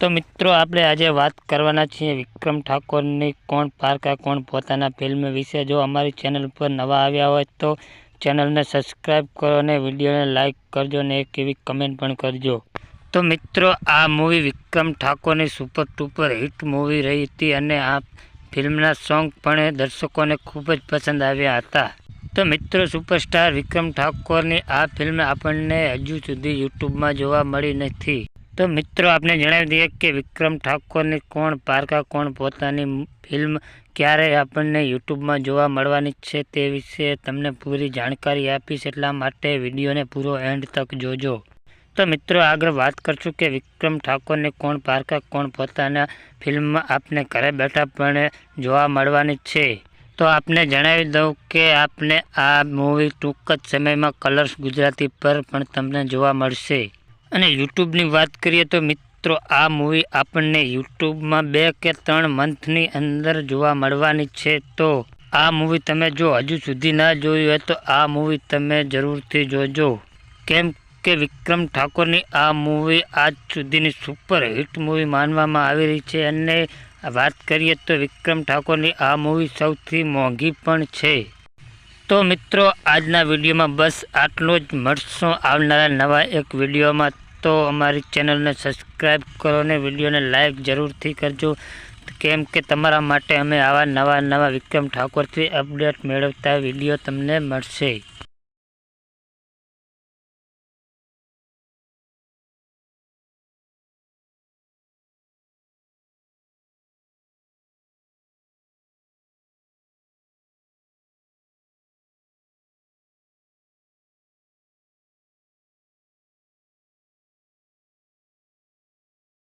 તો મિત્રો, આપણે આજે વાત કરવાના છીએ વિક્રમ ઠાકોરની કોણ પારકા, કોણ પોતાના ફિલ્મ વિશે. જો અમારી ચેનલ પર નવા આવ્યા હોય તો ચેનલને સબસ્ક્રાઈબ કરો અને વિડીયોને લાઇક કરજો અને એક એવી કમેન્ટ પણ કરજો. તો મિત્રો, આ મૂવી વિક્રમ ઠાકોરની સુપર ટુપર હિટ મૂવી રહી હતી અને આ ફિલ્મના સોંગ પણ દર્શકોને ખૂબ જ પસંદ આવ્યા હતા. તો મિત્રો, સુપરસ્ટાર વિક્રમ ઠાકોરની આ ફિલ્મ આપણને હજુ સુધી યુટ્યુબમાં જોવા મળી નથી. તો મિત્રો, આપને જણાવી દઈએ કે વિક્રમ ઠાકોરની કોણ, પારકા કોણ પોતાની ફિલ્મ ક્યારે આપણને યુટ્યુબમાં જોવા મળવાની છે તે વિશે તમને પૂરી જાણકારી આપીશ. એટલા માટે વિડીયોને પૂરો એન્ડ તક જોજો. તો મિત્રો, આગળ વાત કરશું કે વિક્રમ ઠાકોરની કોણ, પારકા કોણ પોતાના ફિલ્મ આપને ઘરે બેઠા પણ જોવા મળવાની છે. તો આપને જણાવી દઉં કે આપને આ મૂવી ટૂંક જ સમયમાં કલર્સ ગુજરાતી પર પણ તમને જોવા મળશે. અને યુટ્યુબની વાત કરીએ તો મિત્રો, આ મૂવી આપણને યુટ્યુબમાં બે કે ત્રણ મંથની અંદર જોવા મળવાની છે. તો આ મૂવી તમે જો હજુ સુધી ના જોયું હોય તો આ મૂવી તમે જરૂરથી જોજો. કેમ કે વિક્રમ ઠાકોરની આ મૂવી આજ સુધીની સુપર હિટ મૂવી માનવામાં આવી રહી છે. અને વાત કરીએ તો વિક્રમ ઠાકોરની આ મૂવી સૌથી મોંઘી પણ છે. તો મિત્રો, આજના વિડીયોમાં બસ આટલો જ. મળશો આવનારા નવા એક વિડીયોમાં. તો અમારી ચેનલને સબસ્ક્રાઈબ કરો અને વિડીયોને લાઇક જરૂરથી કરજો. કેમ કે તમારા માટે અમે આવા નવા નવા વિક્રમ ઠાકોરથી અપડેટ મેળવતા વીડિયો તમને મળશે.